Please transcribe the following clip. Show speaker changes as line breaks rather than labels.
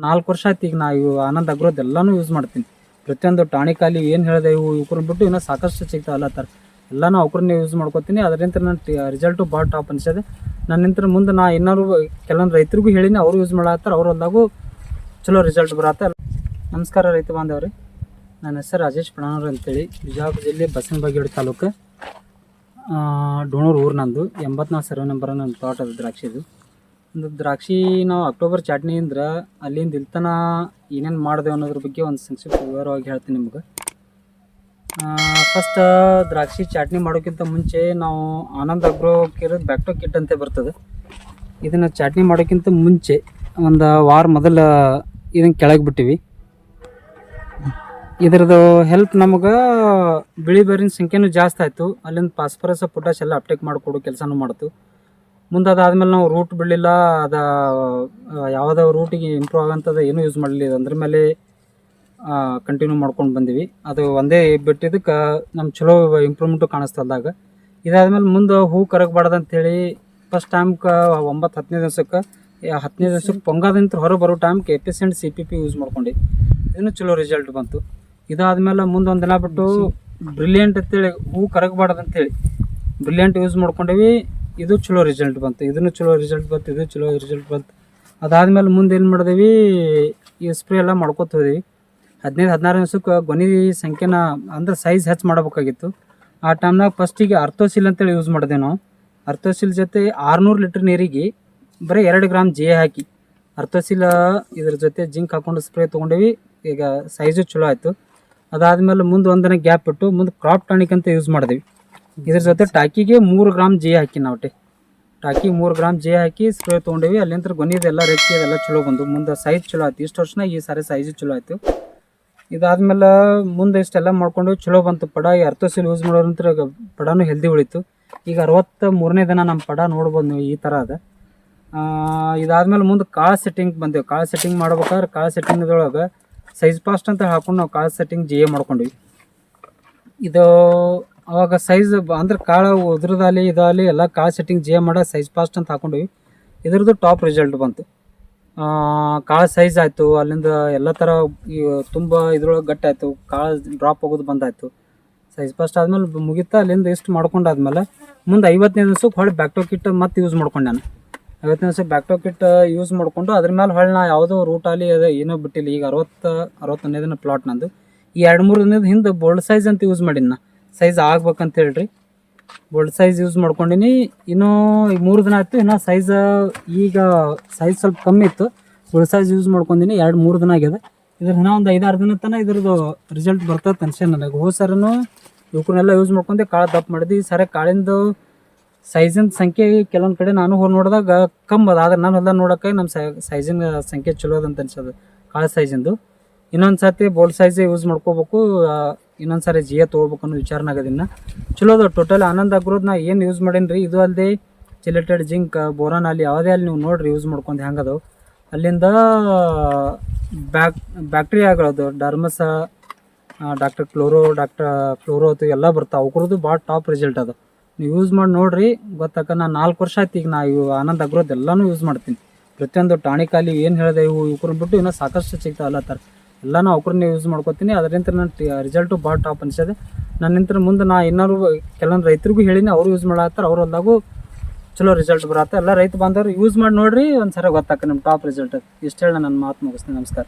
ನಾಲ್ಕು ವರ್ಷ ಆಯ್ತು ಈಗ ನಾ ಇವು ಆನಂದ್ ಅಗ್ರೋದ್ ಎಲ್ಲನೂ ಯೂಸ್ ಮಾಡ್ತೀನಿ. ಪ್ರತಿಯೊಂದು ಟಾಣಿಕ್ ಅಲ್ಲಿ ಏನು ಹೇಳಿದೆ ಇವು ಇವ್ರನ್ನ ಬಿಟ್ಟು ಇನ್ನೂ ಸಾಕಷ್ಟು ಸಿಗ್ತಾವಲ್ಲ ಥರ ಎಲ್ಲಾನು ಅವ್ರನ್ನೇ ಯೂಸ್ ಮಾಡ್ಕೊತೀನಿ. ಅದರಿಂದ ನನ್ನ ರಿಸಲ್ಟು ಭಾಳ ಟಾಪ್ ಅನಿಸಿದೆ ನನ್ನಿಂತ ಮುಂದೆ ನಾ ಇನ್ನೂ ಕೆಲವೊಂದು ರೈತರಿಗೂ ಹೇಳಿನಿ ಅವರು ಯೂಸ್ ಮಾಡತ್ತಾರ ಅವ್ರ ಹೊಲ್ದಾಗೂ ಚಲೋ ರಿಸಲ್ಟ್ ಬರತ್ತೆ. ನಮಸ್ಕಾರ ರೈತ ಬಾಂಧವ್ರಿ. ನನ್ನ ಹೆಸರು ರಾಜೇಶ್ ಪ್ರಣಾನವ್ರು ಅಂತೇಳಿ. ಬಿಜಾಪುರ ಜಿಲ್ಲೆ ಬಸವನಬಾಗೇವಾಡಿ ತಾಲೂಕು. ಆ, ಡೋಣೂರು ಊರು ನಂದು. ಎಂಬತ್ನಾಲ್ಕು ಸರ್ವೆ ನಂಬರ್ ನನ್ನ ತೋಟದ ದ್ರಾಕ್ಷಿದು ದ್ರಾಕ್ಷಿ ನಾವು ಅಕ್ಟೋಬರ್ ಚಾಟ್ನಿಯಿಂದ ಅಲ್ಲಿಂದ ಇಲ್ತನ ಏನೇನು ಮಾಡಿದೆ ಅನ್ನೋದ್ರ ಬಗ್ಗೆ ಒಂದು ಸಂಕ್ಷಿಪ್ತ ವಿವರವಾಗಿ ಹೇಳ್ತೀನಿ ನಿಮ್ಗೆ. ಫಸ್ಟ್ ದ್ರಾಕ್ಷಿ ಚಾಟ್ನಿ ಮಾಡೋಕ್ಕಿಂತ ಮುಂಚೆ ನಾವು ಆನಂದ್ ಅಗ್ರೋ ಕೇರೋದು ಬ್ಯಾಕ್ಟೋ ಕಿಟ್ ಅಂತ ಬರ್ತದೆ. ಇದನ್ನು ಚಾಟ್ನಿ ಮಾಡೋಕ್ಕಿಂತ ಮುಂಚೆ ಒಂದು ವಾರ ಮೊದಲು ಇದನ್ನು ಕೆಳಗೆ ಬಿಟ್ಟಿವಿ. ಇದರದು ಹೆಲ್ಪ್ ನಮಗೆ ಬಿಳಿ ಬೇರಿನ ಸಂಖ್ಯೆನೂ ಜಾಸ್ತಿ ಆಯಿತು. ಅಲ್ಲಿಂದ ಪಾಸ್ಪರಸ್ ಪೊಟ್ಯಾಶ್ ಎಲ್ಲ ಅಪ್ಟೇಕ್ ಮಾಡಿಕೊಡೋ ಕೆಲಸನೂ ಮಾಡ್ತು. ಮುಂದೆ ಅದಾದ್ಮೇಲೆ ನಾವು ರೂಟ್ ಬಿಡಲಿಲ್ಲ, ಅದ ಯಾವುದೇ ರೂಟಿಗೆ ಇಂಪ್ರೂವ್ ಆಗೋಂಥದ್ದು ಏನೂ ಯೂಸ್ ಮಾಡಲಿಲ್ಲ. ಅದ್ರ ಮೇಲೆ ಕಂಟಿನ್ಯೂ ಮಾಡ್ಕೊಂಡು ಬಂದೀವಿ. ಅದು ಒಂದೇ ಬಿಟ್ಟಿದ್ದಕ್ಕೆ ನಮ್ಮ ಚಲೋ ಇಂಪ್ರೂವ್ಮೆಂಟು ಕಾಣಿಸ್ತಲ್ದಾಗ ಇದಾದ್ಮೇಲೆ ಮುಂದೆ ಹೂ ಕರಗಬಾರ್ದು ಅಂತೇಳಿ ಫಸ್ಟ್ ಟೈಮ್ಗೆ ಒಂಬತ್ತು ಹತ್ತನೇ ದಿವ್ಸಕ್ಕೆ ಹತ್ತನೇ ದಿವ್ಸಕ್ಕೆ ಪೊಂಗಾದಂತ ಹೊರ ಬರೋ ಟೈಮ್ಗೆ ಎಪಿಸೆಂಟ್ ಸಿ ಪಿ ಪಿ ಯೂಸ್ ಮಾಡ್ಕೊಂಡು. ಇದನ್ನು ಚಲೋ ರಿಸಲ್ಟ್ ಬಂತು. ಇದಾದ್ಮೇಲೆ ಮುಂದೆ ಒಂದು ದಿನ ಬಿಟ್ಟು ಬ್ರಿಲಿಯಂಟ್ ಅಂತೇಳಿ, ಹೂ ಕರಗಬಾರ್ದು ಅಂತೇಳಿ ಬ್ರಿಲಿಯಂಟ್ ಯೂಸ್ ಮಾಡ್ಕೊಂಡೀವಿ. ಇದು ಚಲೋ ರಿಸಲ್ಟ್ ಬಂತು, ಇದನ್ನು ಚಲೋ ರಿಸಲ್ಟ್ ಬಂತು, ಇದು ಚಲೋ ರಿಸಲ್ಟ್ ಬಂತು. ಅದಾದ್ಮೇಲೆ ಮುಂದೆ ಏನು ಮಾಡಿದೀವಿ, ಈ ಸ್ಪ್ರೇ ಎಲ್ಲ ಮಾಡ್ಕೊತ ಹೋದ್ವಿ. ಹದಿನೈದು ಹದಿನಾರು ನಿಮಿಷಕ್ಕೆ ಗೊನಿ ಸಂಖ್ಯೆನ ಅಂದ್ರೆ ಸೈಜ್ ಹೆಚ್ಚು ಮಾಡಬೇಕಾಗಿತ್ತು. ಆ ಟೈಮ್ನಾಗ ಫಸ್ಟಿಗೆ ಅರ್ಥೋಸಿಲ್ ಅಂತೇಳಿ ಯೂಸ್ ಮಾಡಿದೆ ನಾವು. ಅರ್ಥೋಸಿಲ್ ಜೊತೆ ಆರುನೂರು ಲೀಟ್ರ್ ನೀರಿಗೆ ಬರೀ ಎರಡು ಗ್ರಾಮ್ ಜೇ ಹಾಕಿ. ಅರ್ಥೋಸಿಲ್ ಇದ್ರ ಜೊತೆ ಜಿಂಕ್ ಹಾಕೊಂಡು ಸ್ಪ್ರೇ ತೊಗೊಂಡೇವಿ, ಈಗ ಸೈಜು ಚಲೋ ಆಯಿತು. ಅದಾದಮೇಲೆ ಮುಂದೆ ಒಂದನೇ ಗ್ಯಾಪ್ ಬಿಟ್ಟು ಮುಂದೆ ಕ್ರಾಪ್ ಟಾನಿಕ್ ಅಂತ ಯೂಸ್ ಮಾಡಿದ್ವಿ. ಇದ್ರ ಜೊತೆ ಟಾಕಿಗೆ ಮೂರು ಗ್ರಾಮ್ ಜೇ ಹಾಕಿ ನಾವು ಟೆ. ಟಾಕಿ ಮೂರು ಗ್ರಾಮ್ ಜೇ ಹಾಕಿ ಸ್ಪ್ರೇ ತೊಗೊಂಡೇವಿ. ಅಲ್ಲಿಂದ ಗೊನಿದೆಲ್ಲ ರೆಕ್ಕಿ ಅದೆಲ್ಲ ಚಲೋ ಬಂದು. ಮುಂದೆ ಸೈಜ್ ಚಲೋ ಆಯ್ತು. ಇಷ್ಟು ವರ್ಷನಾಗ ಈ ಸಾರಿ ಸೈಜ್ ಚಲೋ ಆಯ್ತು. ಇದಾದ್ಮೇಲೆ ಮುಂದೆ ಇಷ್ಟೆಲ್ಲ ಮಾಡ್ಕೊಂಡು ಚಲೋ ಬಂತು ಪಡ. ಈ ಅರ್ಥೋಸಿಲ್ ಯೂಸ್ ಮಾಡೋರಂತ್ರ ಪಡಾನು ಹೆಲ್ದಿ ಉಳಿತು. ಈಗ ಅರವತ್ತ ಮೂರನೇ ದಿನ ನಮ್ಮ ಪಡ ನೋಡ್ಬೋದು ನೀವು ಈ ಥರ ಅದ. ಇದಾದ್ಮೇಲೆ ಮುಂದೆ ಕಾಳು ಸೆಟ್ಟಿಂಗ್ ಬಂದೆವು. ಕಾಳು ಸೆಟ್ಟಿಂಗ್ ಮಾಡ್ಬೇಕಾದ್ರೆ ಕಾಳು ಸೆಟ್ಟಿಂಗ್ದೊಳಗೆ ಸೈಜ್ ಪಾಸ್ಟ್ ಅಂತ ಹಾಕೊಂಡು ನಾವು ಕಾಳು ಸೆಟ್ಟಿಂಗ್ ಜಿ ಎ ಮಾಡ್ಕೊಂಡ್ವಿ. ಇದು ಅವಾಗ ಸೈಜ್ ಅಂದ್ರೆ ಕಾಳು ಉದ್ರದಾಲಿ ಇದಾಲಿ ಎಲ್ಲ ಕಾಳು ಸೆಟ್ಟಿಂಗ್ ಜಿ ಮಾಡೋ ಸೈಜ್ ಫಾಸ್ಟ್ ಅಂತ ಹಾಕೊಂಡ್ವಿ. ಇದ್ರದ್ದು ಟಾಪ್ ರಿಸಲ್ಟ್ ಬಂತು. ಕಾಳು ಸೈಜ್ ಆಯಿತು. ಅಲ್ಲಿಂದ ಎಲ್ಲ ಥರ ತುಂಬ ಇದ್ರೊಳಗೆ ಗಟ್ಟಿ ಆಯಿತು ಕಾಳು ಡ್ರಾಪ್ ಆಗೋದು ಬಂದಾಯಿತು. ಸೈಜ್ ಫಸ್ಟ್ ಆದಮೇಲೆ ಮುಗಿತಾ ಅಲ್ಲಿಂದ ಇಷ್ಟು ಮಾಡ್ಕೊಂಡಾದ್ಮೇಲೆ ಮುಂದೆ ಐವತ್ತನೇ ದಿವ್ಸಕ್ಕೆ ಹೊಳ್ಳಿ ಬ್ಯಾಕ್ಟೋ ಕಿಟ್ ಮತ್ತೆ ಯೂಸ್ ಮಾಡ್ಕೊಂಡೆ ನಾನು. ಐವತ್ತನೇ ಬ್ಯಾಕ್ ಬ್ಯಾಕ್ಟೋ ಕಿಟ್ ಯೂಸ್ ಮಾಡಿಕೊಂಡು ಅದ್ರ ಮೇಲೆ ಹೊಳೆ ನಾ ಯಾವುದೋ ರೂಟಲ್ಲಿ ಅದೇ ಏನೋ ಬಿಟ್ಟಿಲ್ಲ. ಈಗ ಅರವತ್ತು, ಅರವತ್ತೊಂದನೇ ದಿನ ಪ್ಲಾಟ್ ನಂದು. ಈ ಎರಡು ಮೂರು ದಿನದ ಹಿಂದೆ ಬೋಲ್ಡ್ ಸೈಜ್ ಅಂತ ಯೂಸ್ ಮಾಡಿದ್ನ ಸೈಜ್ ಆಗ್ಬೇಕಂತ ಹೇಳ್ರಿ ಬೋಲ್ಡ್ ಸೈಜ್ ಯೂಸ್ ಮಾಡ್ಕೊಂಡಿನಿ. ಇನ್ನೂ ಈಗ ಮೂರು ದಿನ ಆಯಿತು, ಇನ್ನೂ ಸೈಜ್ ಈಗ ಸೈಜ್ ಸ್ವಲ್ಪ ಕಮ್ಮಿ ಇತ್ತು. ಬೋಲ್ಡ್ ಸೈಜ್ ಯೂಸ್ ಮಾಡ್ಕೊಂಡಿನಿ, ಎರಡು ಮೂರು ದಿನ ಆಗಿದೆ ಇದ್ರ ಇನ್ನೂ ಒಂದು ಐದಾರು ದಿನ ತನಕ ಇದ್ರದ್ದು ರಿಸಲ್ಟ್ ಬರ್ತದೆ ಅನ್ಸೆ ನನಗೆ. ಹೋದ ಸರನು ಯೂಸ್ ಮಾಡ್ಕೊಂಡು, ಕಾಳು ದಪ್ಪ ಮಾಡಿದ್ವಿ. ಈ ಸರಿ ಕಾಳಿಂದು ಸೈಜಿನ ಸಂಖ್ಯೆ ಕೆಲವೊಂದು ಕಡೆ ನಾನು ಹೋಗಿ ನೋಡಿದಾಗ ಕಮ್ಮಿ ಅದ. ಆದ್ರೆ ನಾನು ಹೊಲ್ದಾಗ ನೋಡೋಕೆ ನಮ್ಮ ಸೈಜಿನ ಸಂಖ್ಯೆ ಚಲೋ ಅದಂತ ಅನ್ಸೋದು, ಕಾಳು ಸೈಜಿಂದು ಇನ್ನೊಂದು ಸರ್ತಿ ಬೋಲ್ಡ್ ಸೈಜ್ ಯೂಸ್ ಮಾಡ್ಕೋಬೇಕು. ಇನ್ನೊಂದು ಸಾರಿ ಜಿಯ ತೊಗೋಬೇಕು ಅನ್ನೋ ವಿಚಾರನಾಗದಿನ್ನ ಚಲೋ ಅದ ಟೋಟಲ್ ಆನಂದ್ ಅಗ್ರೋದ್ ನಾ ಏನು ಯೂಸ್ ಮಾಡೀನಿ ರೀ ಇದು ಅಲ್ಲದೆ ಚಿಲೆಟೆಡ್ ಜಿಂಕ್ ಬೋರಾನ್ ಅಲ್ಲಿ ಯಾವುದೇ ಅಲ್ಲಿ ನೀವು ನೋಡ್ರಿ ಯೂಸ್ ಮಾಡ್ಕೊಂಡು ಹೆಂಗದವು ಅಲ್ಲಿಂದ, ಬ್ಯಾಕ್, ಬ್ಯಾಕ್ಟೀರಿಯಾಗಳದು ಡರ್ಮಸ ಡಾಕ್ಟರ್ ಕ್ಲೋರೋ ಡಾಕ್ಟರ್ ಕ್ಲೋರೋ ಅದು ಎಲ್ಲ ಬರ್ತಾವೆ. ಅವ್ರದ್ದು ಭಾಳ ಟಾಪ್ ರಿಸಲ್ಟ್ ಅದು. ನೀವು ಯೂಸ್ ಮಾಡಿ ನೋಡಿರಿ, ಗೊತ್ತಾಕ ನಾನು ನಾಲ್ಕು ವರ್ಷ ಆಯ್ತು ಈಗ ನಾ ಇವು ಆನಂದ್ ಅಗ್ರೋದ್ ಎಲ್ಲನೂ ಯೂಸ್ ಮಾಡ್ತೀನಿ. ಪ್ರತಿಯೊಂದು ಟಾಣಿಕಾಲಿ ಏನು ಹೇಳಿದೆ ಇವು ಇವ್ರನ್ನ ಬಿಟ್ಟು ಇನ್ನೂ ಸಾಕಷ್ಟು ಸಿಗ್ತಾವಲ್ಲ ಥರ ಎಲ್ಲನೂ ಅವ್ರನ್ನೇ ಯೂಸ್ ಮಾಡ್ಕೋತೀನಿ. ಅದರಿಂದ ನನ್ನ ರಿಸಲ್ಟು ಭಾಳ ಟಾಪ್ ಅನಿಸಿದೆ ನನ್ನಿಂತ ಮುಂದೆ ನಾ ಇನ್ನೂ ಕೆಲವೊಂದು ರೈತರಿಗೂ ಹೇಳಿನಿ, ಅವರು ಯೂಸ್ ಮಾಡತ್ತಾರ ಅವ್ರ ಹೊಲ್ದಾಗೂ ಚಲೋ ರಿಸಲ್ಟ್ ಬರತ್ತೆ. ಎಲ್ಲ ರೈತ ಬಾಂಧವರು ಯೂಸ್ ಮಾಡಿ ನೋಡ್ರಿ ಒಂದು ಸರಿ ಗೊತ್ತಾಕ ನಿಮ್ಮ ಟಾಪ್ ರಿಸಲ್ಟ್ ಇಷ್ಟು ಹೇಳಿ ನನ್ನ ಮಾತು ಮುಗಿಸ್ತೀನಿ. ನಮಸ್ಕಾರ.